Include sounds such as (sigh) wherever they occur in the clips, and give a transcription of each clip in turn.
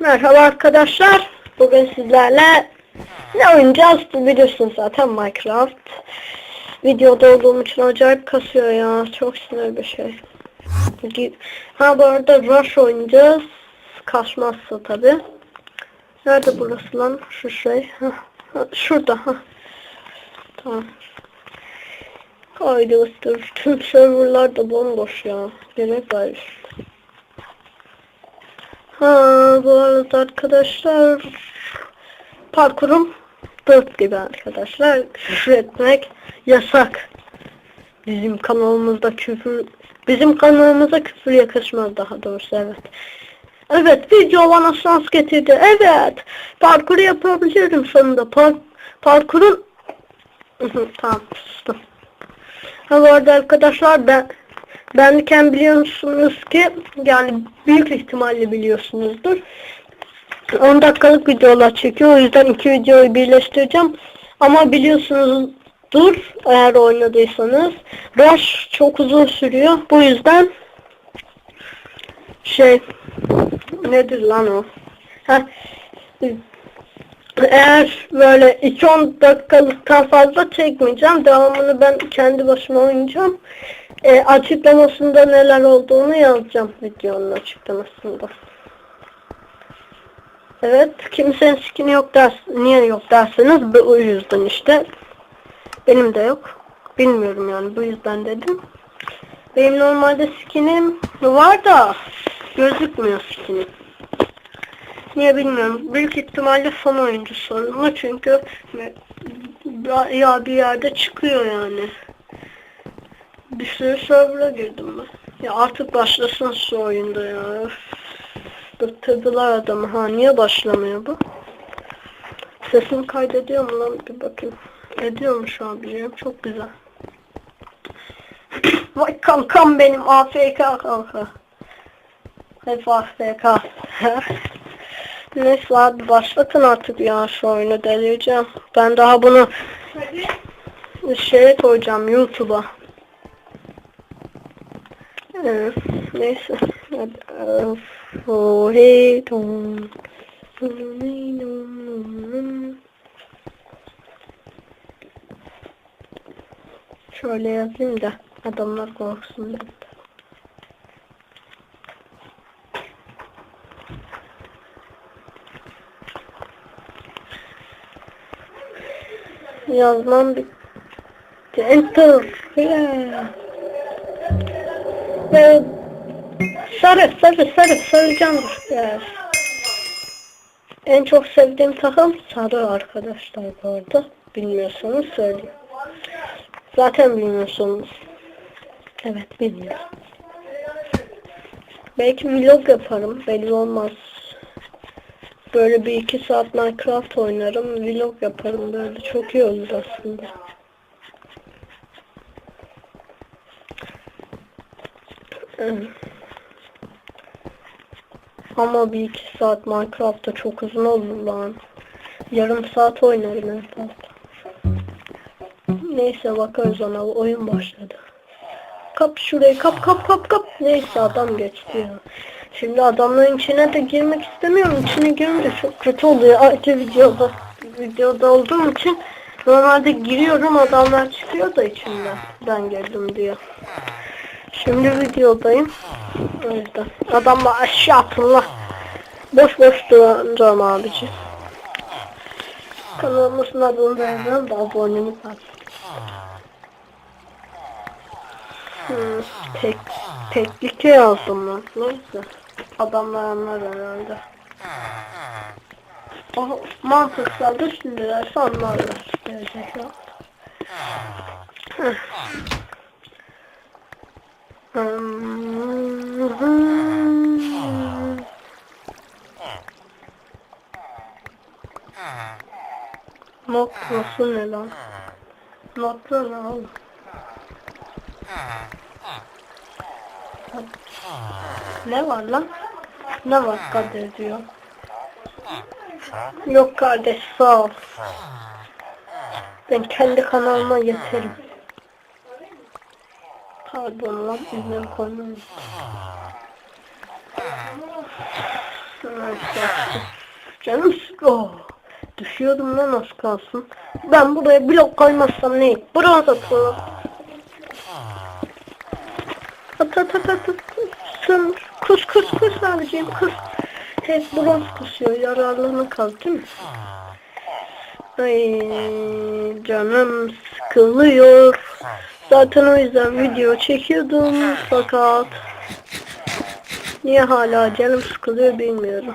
Merhaba arkadaşlar. Bugün sizlerle ne oynayacağız biliyorsunuz zaten Minecraft. Videoda olduğum için acayip kasıyor ya. Çok sinir bir şey. Ha bu arada Rush oynayacağız. Kasmazsa tabi. Nerede burası lan? Şu şey. Şurada. Ha. Tamam. Haydi ıstır. Tüm serverlar da bomboş ya. Gerek var. Ha, bu arada arkadaşlar parkurum 4 gibi arkadaşlar küfür etmek yasak. Bizim kanalımızda küfür bizim kanalımıza küfür yakışmaz daha doğrusu evet. Evet video bana şans getirdi. Evet. Parkuru yapabilirim sonunda. Park parkurun tamam sustum. Ha bu arada arkadaşlar ben benken biliyorsunuz ki yani büyük ihtimalle biliyorsunuzdur. 10 dakikalık videolar çekiyor. O yüzden iki videoyu birleştireceğim. Ama biliyorsunuzdur eğer oynadıysanız. Rush çok uzun sürüyor. Bu yüzden şey nedir lan o? Ha, eğer böyle 2-10 dakikalıktan fazla çekmeyeceğim. Devamını ben kendi başıma oynayacağım. E, açıklamasında neler olduğunu yazacağım videonun açıklamasında. Evet, kimsenin skini yok ders, niye yok derseniz bu yüzden işte. Benim de yok. Bilmiyorum yani bu yüzden dedim. Benim normalde skinim var da gözükmüyor skinim. Niye bilmiyorum. Büyük ihtimalle son oyuncu sorunu çünkü ya bir yerde çıkıyor yani. Bir sürü server'a girdim ben. Ya artık başlasın şu oyunda ya. Bıktırdılar adamı. Ha niye başlamıyor bu? Sesini kaydediyor mu lan? Bir bakayım. Ediyor mu şu an biliyorum. Çok güzel. (clears throat) Vay kankam benim AFK kanka. Hep AFK. (laughs) Neyse abi başlatın artık ya şu oyunu delireceğim. Ben daha bunu şeye koyacağım YouTube'a. Neyse. Şöyle yazayım da adamlar korksun. Yazmam bitti. Enter. Yeah. Ve sarı sarı sarı sarı candır. Yes. En çok sevdiğim takım sarı arkadaşlar bu arada. Bilmiyorsanız söyleyeyim. Zaten bilmiyorsunuz. Evet bilmiyorum. Belki vlog yaparım. Belli olmaz. Böyle bir iki saat Minecraft oynarım. Vlog yaparım böyle. Çok iyi olur aslında. Ama bir iki saat Minecraft'ta çok uzun olur lan. Yarım saat oynarım fazla. Neyse bakarız ona oyun başladı. Kap şurayı kap kap kap kap. Neyse adam geçti ya. Şimdi adamların içine de girmek istemiyorum. İçine girince çok kötü oluyor. Ayrıca videoda videoda olduğum için normalde giriyorum adamlar çıkıyor da içinden. Ben girdim diye. Şimdi videodayım. O yüzden. Adamla aşağı atın la. Boş boş duracağım abici. Kanalımızın adını vereceğim da abonemiz var. Hmm, tek, teklike yazdım lan. Neyse. Adamlar anlar herhalde. O mantıksal düşünürlerse anlarlar. Gelecek ya. Not nasıl ne lan? Notla ne oğlum? Ne var lan? Ne var Kadir diyor. Yok kardeş sağ ol. Ben kendi kanalıma yeterim. Pardon lan koymayın. Neyse. Canım oh. Düşüyordum lan az kalsın. Ben buraya blok koymazsam ne? Bronz atalım. At at at at. Sen kus kus kus abiciğim kus. Hep bronz kusuyor. Yararlarına kaldı değil mi? Ay canım sıkılıyor. Zaten o yüzden video çekiyordum fakat niye hala canım sıkılıyor bilmiyorum.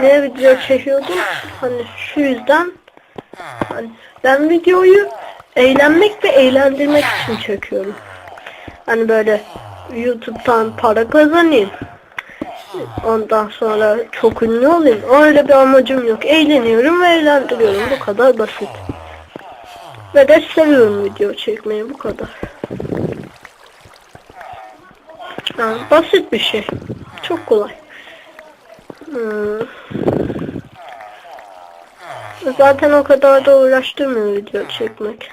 Niye video çekiyordum? Hani şu yüzden hani ben videoyu eğlenmek ve eğlendirmek için çekiyorum. Hani böyle YouTube'dan para kazanayım. Ondan sonra çok ünlü olayım. Öyle bir amacım yok. Eğleniyorum ve eğlendiriyorum. Bu kadar basit. Ve de seviyorum video çekmeyi. Bu kadar. Yani basit bir şey. Çok kolay. Hmm. Zaten o kadar da uğraştırmıyor video çekmek.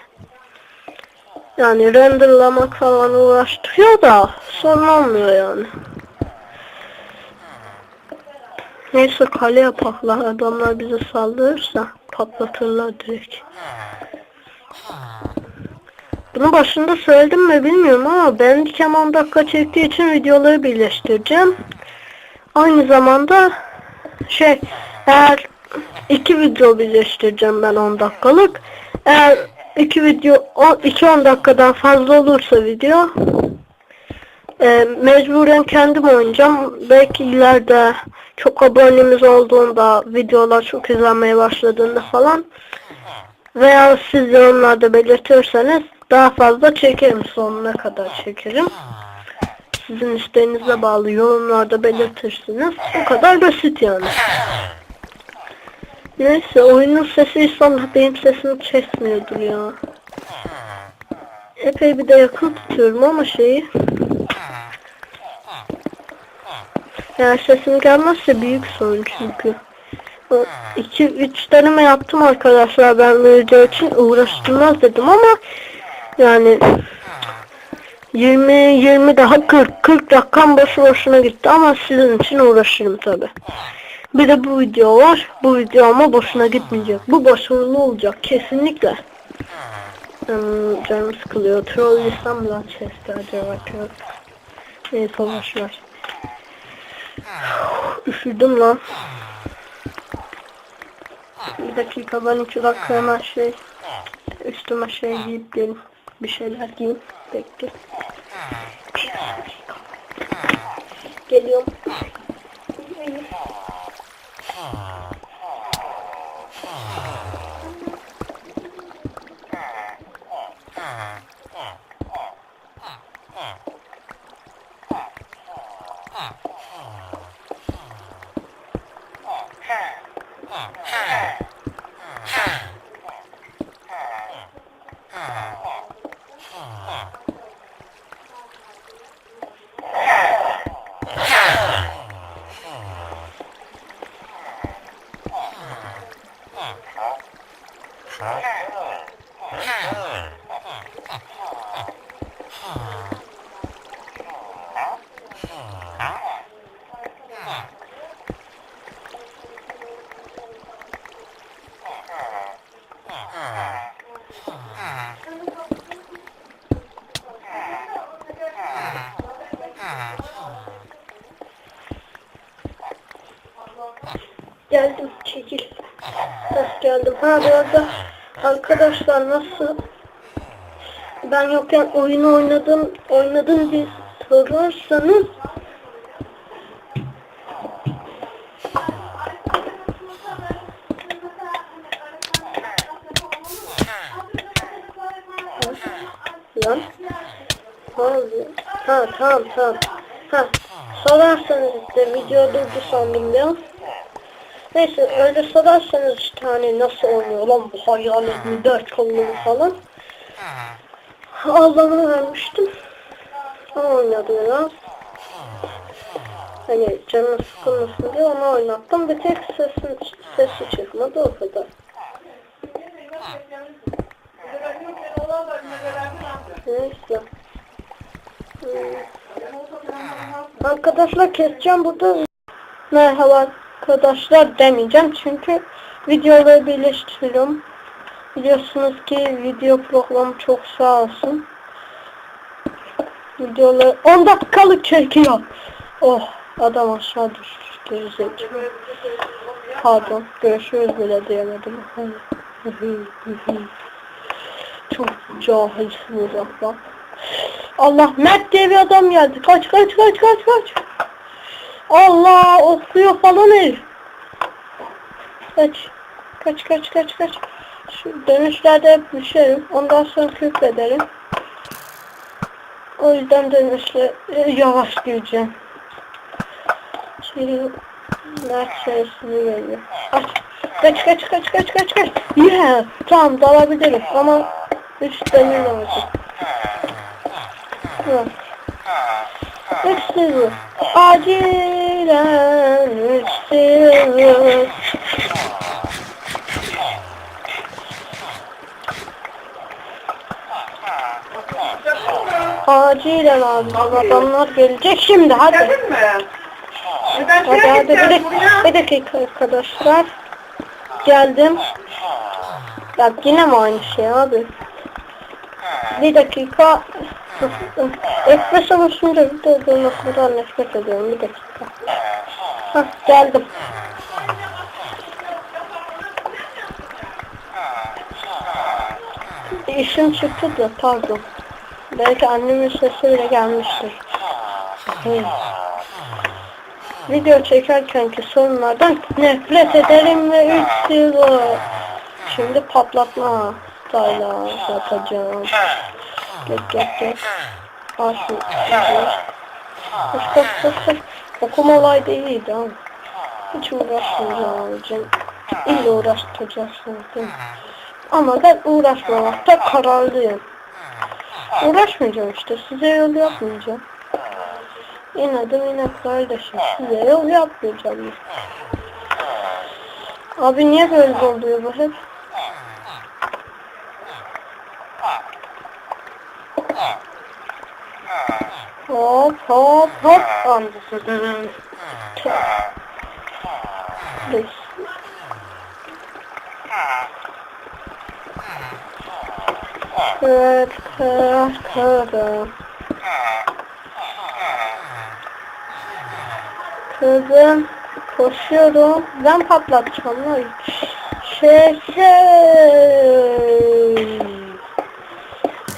Yani renderlamak falan uğraştırıyor da sorun olmuyor yani. Neyse kale yapaklar adamlar bize saldırırsa patlatırlar direkt. Bunu başında söyledim mi bilmiyorum ama ben dikem 10 dakika çektiği için videoları birleştireceğim. Aynı zamanda şey eğer iki video birleştireceğim ben 10 dakikalık. Eğer iki video 2-10 dakikadan fazla olursa video e, mecburen kendim oynayacağım. Belki ileride çok abonemiz olduğunda videolar çok izlenmeye başladığında falan veya siz yorumlarda belirtirseniz daha fazla çekerim sonuna kadar çekerim. Sizin isteğinize bağlı yorumlarda belirtirsiniz. O kadar basit yani. Neyse oyunun sesi inşallah benim sesimi kesmiyordur ya. Epey bir de yakın tutuyorum ama şeyi. Eğer sesim gelmezse büyük sorun çünkü. 2-3 deneme yaptım arkadaşlar ben video için uğraştırmaz dedim ama yani 20 20 daha 40 40 dakikam boşu boşuna gitti ama sizin için uğraşırım tabi. Bir de bu video var. Bu video ama boşuna gitmeyecek. Bu başarılı olacak kesinlikle. Hmm, canım sıkılıyor. Trollesem lan chest'e acaba. Neyse boşver. Üşüdüm lan. Bir dakika ben iki dakika hemen şey üstüme şey giyip gelin. Bir şeyler giyeyim. Bekle. Geliyorum. Geldim çekil. Heh, geldim. Ha arkadaşlar nasıl ben yokken oyunu oynadım oynadım diye sorarsanız Lan. Ne? Ha tamam tamam. Ha sorarsanız işte video durdu sandım ya. Neyse öyle sorarsanız hani nasıl oynuyor lan bu hayalet dört kollu falan. Allah'ını vermiştim. Oynadı biraz. Hani canı sıkılmasın diye onu oynattım. Bir tek sesin, sesi çıkmadı o kadar. Neyse. Hmm. Arkadaşlar keseceğim burada. Merhaba arkadaşlar demeyeceğim çünkü videoları birleştiriyorum. Biliyorsunuz ki video programı çok sağ olsun. Videoları 10 dakikalık çekiyor. Oh adam aşağı düştü. Gerizekalı. Pardon görüşürüz bile diyemedim. çok cahilsiniz bak. Allah Mert diye bir adam geldi. Kaç kaç kaç kaç kaç. Allah okuyor falan herif. Kaç. Kaç kaç kaç kaç. Şu dönüşlerde hep düşerim. Ondan sonra küfrederim. O yüzden dönüşle e, yavaş gireceğim. Şimdi Mert sayısını veriyor. Aç. Kaç kaç kaç kaç kaç kaç. Yeah. Tamam dalabilirim ama üç demir lazım. Yok. Üstü Acilen üstü Acilen abi adamlar gelecek şimdi hadi. Geldin mi? E Hadi şeye hadi bir, dak- buraya. bir dakika arkadaşlar. Geldim. Ya yine mi aynı şey abi? Bir dakika. Ekmek savaşında bir de durmasından nefret ediyorum. Bir dakika. Hah geldim. İşim çıktı da pardon. Belki annemin sesi bile gelmiştir. Hı. Video çekerkenki sorunlardan nefret ederim ve üç yıl Şimdi patlatma style yapacağım. Geç geç geç. Aç? Koş koş koş koş. Okuma olaydı iyiydi ama. Hiç uğraşmayacağım. İyi mi? Ama ben uğraşmamakta kararlıyım. Uğraşmayacağım işte. Size yol yapmayacağım. İnadım inat kardeşim. Size yol yapmayacağım. Abi niye böyle oluyor bu hep? Hop hop hop. Anlasın. Evet, kırar, kırdım. Kızım, koşuyorum. Ben patlatacağım lan. Şey, şey.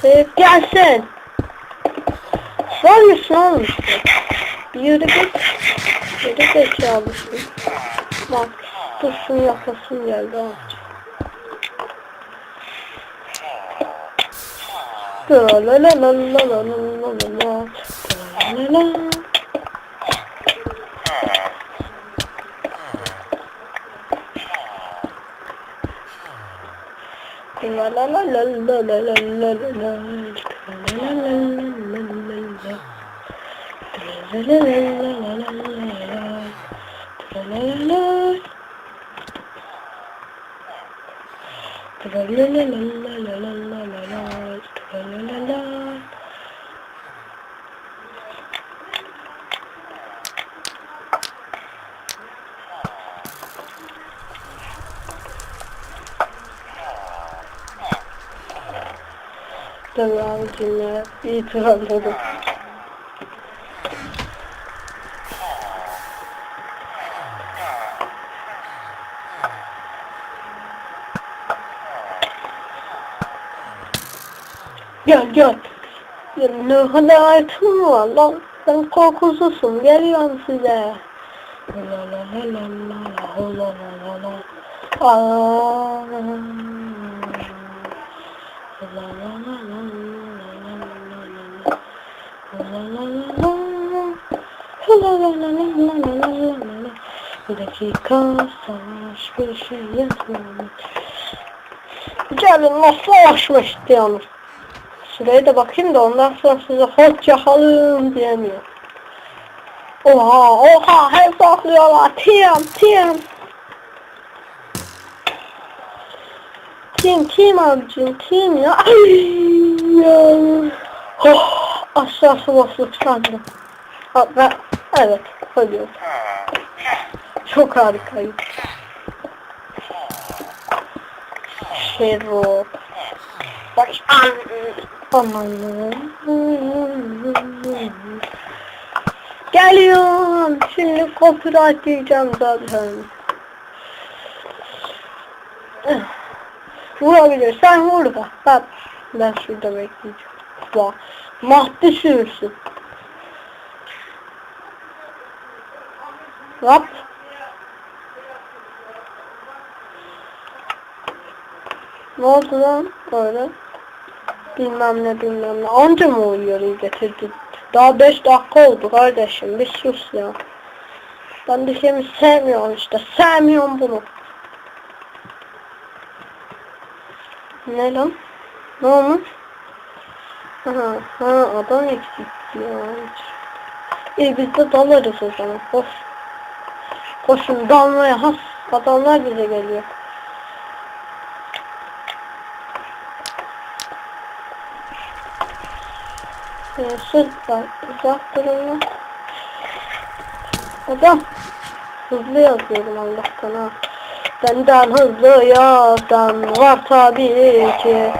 Şey, gelsin. Ne yapıyorsun oğlum yürü git. Yürü zekalısın. Bak, dursun yakasın geldi ha. La la la Tabii abicim ya. Gel gel. Ya ne hayatım var lan. Sen korkusuzsun. Geliyorum size. La la la la la la la la la la. Aa. Dakika savaş bir şey yazmamış. Gelin nasıl savaşmak istiyorsunuz? Şuraya da bakayım da ondan sonra size hoşça kalın diyemiyor. Oha oha hesaplıyorlar. Tim tim. Tim tim abicim tim ya. Ay ya. Oh, aşağısı boşluk sandım. Ha, ve, evet, ölüyor. Çok harikayım. Şero. Bak an. Aman. Geliyorum. Şimdi copyright diyeceğim zaten. Vurabilirsen vur bak. Bak. Ben şurada bekleyeceğim. Bak. Mahdi sürsün. Yap. Ne oldu lan böyle? Bilmem ne bilmem ne. Anca mı o uyarıyı getirdi? Daha 5 dakika oldu kardeşim. Bir sus ya. Ben bir şeyimi sevmiyorum işte. Sevmiyorum bunu. Ne lan? Ne olmuş? Ha, ha adam eksik ya. İyi biz de dalarız o zaman. Koş. Koşun dalmaya has. Adamlar bize geliyor. Sırt var. Uzak durun. Adam. Hızlı yazıyorum Allah'tan ha. Benden hızlı yazan var tabii ki.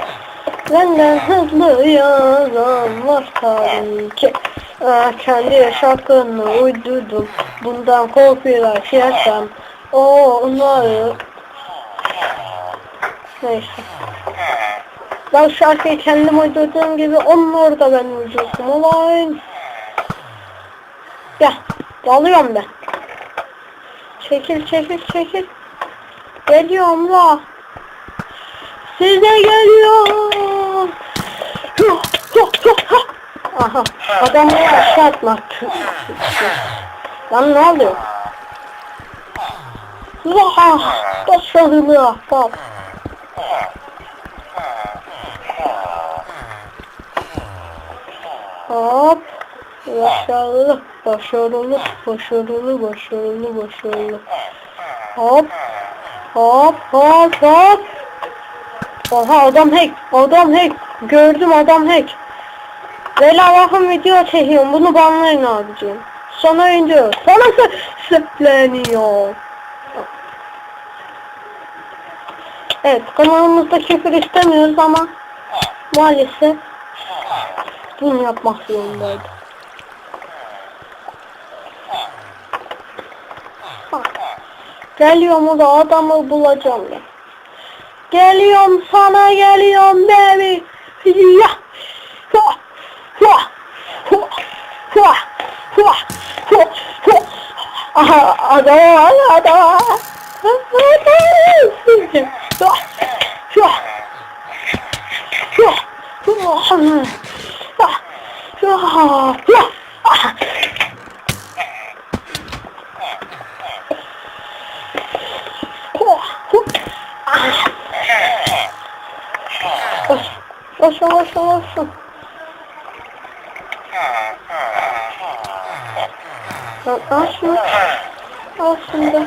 Benden hızlı yazan var tabii ki. Aa, kendi şarkını uydurdum. Bundan copyright yersem o onları Neyse. Ben şarkıyı kendim uydurduğum gibi onun orada ben uydurdum. Ulan. Ya. Alıyorum ben. Çekil çekil çekil. Geliyorum la. Size geliyorum. Aha. Adamı aşağı atmak. Lan ne oluyor? Vah! Başarılı ahbap. Hop. Başarılı, başarılı, başarılı, başarılı, başarılı. Hop. Hop, hop, hop. Oha adam hack, adam hack. Gördüm adam hack. Bela bakın video çekiyorum. Bunu banlayın abicim. Sana oyuncu. Sana sıpleniyor. Evet kanalımızda küfür istemiyoruz ama maalesef bunu yapmak zorundaydı. Bak. Geliyorum o da adamı bulacağım ben. Geliyorum sana geliyorum baby. Ya. Hua. Hua. Hua. Hua. Hua. Hua. Aha adam adam. Olsun Aha. Aha. Koşun koşun koşun. Aşın. Aşın da.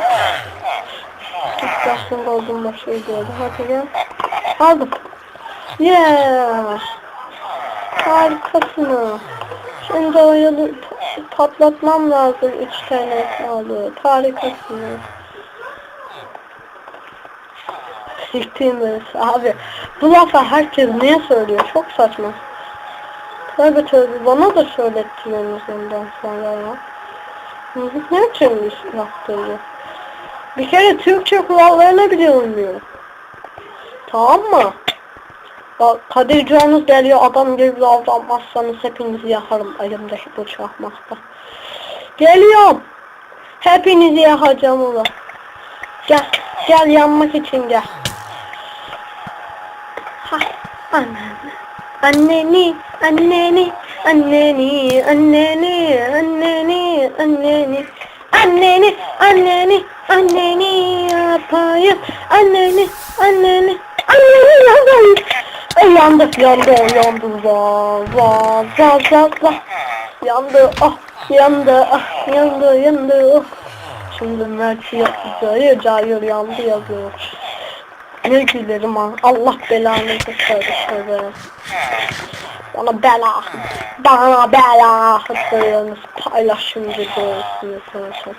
Aşın da oldum da şey diyordu. Hadi gel. Aldım. Yeah. Harikasınız. Harikasın. Şimdi oyalı patlatmam lazım. Üç tane sağlığı. Harikasın. Siktiğimiz abi. Bu lafı herkes niye söylüyor? Çok saçma. Tövbe tövbe bana da söylettiriyorsunuz ondan sonra ya. Hı, Ne için yaptığını? Bir kere Türkçe kurallarına bile uymuyor. Tamam mı? Bak Kadir Canız geliyor adam gibi davranmazsanız hepinizi yakarım elimdeki bu çakmakta. Geliyorum. Hepinizi yakacağım ulan. Gel. Gel yanmak için gel. Ha, anneni, anneni, anneni, anneni, anneni, anneni, anneni, anneni, anneni, anneni yapayım, anneni, anneni, anneni yapayım. Ay yandı, yandı, yandı, va, va, va, va, va. Yandı, ah, yandı, ah, yandı, yandı, oh. Şimdi Mert'i yapacağız, cayır yandı yazıyor. Ne gülerim ha. Allah belanı versin. Bana bela. Bana bela. Hatırlarınız paylaşın videosunu arkadaşlar.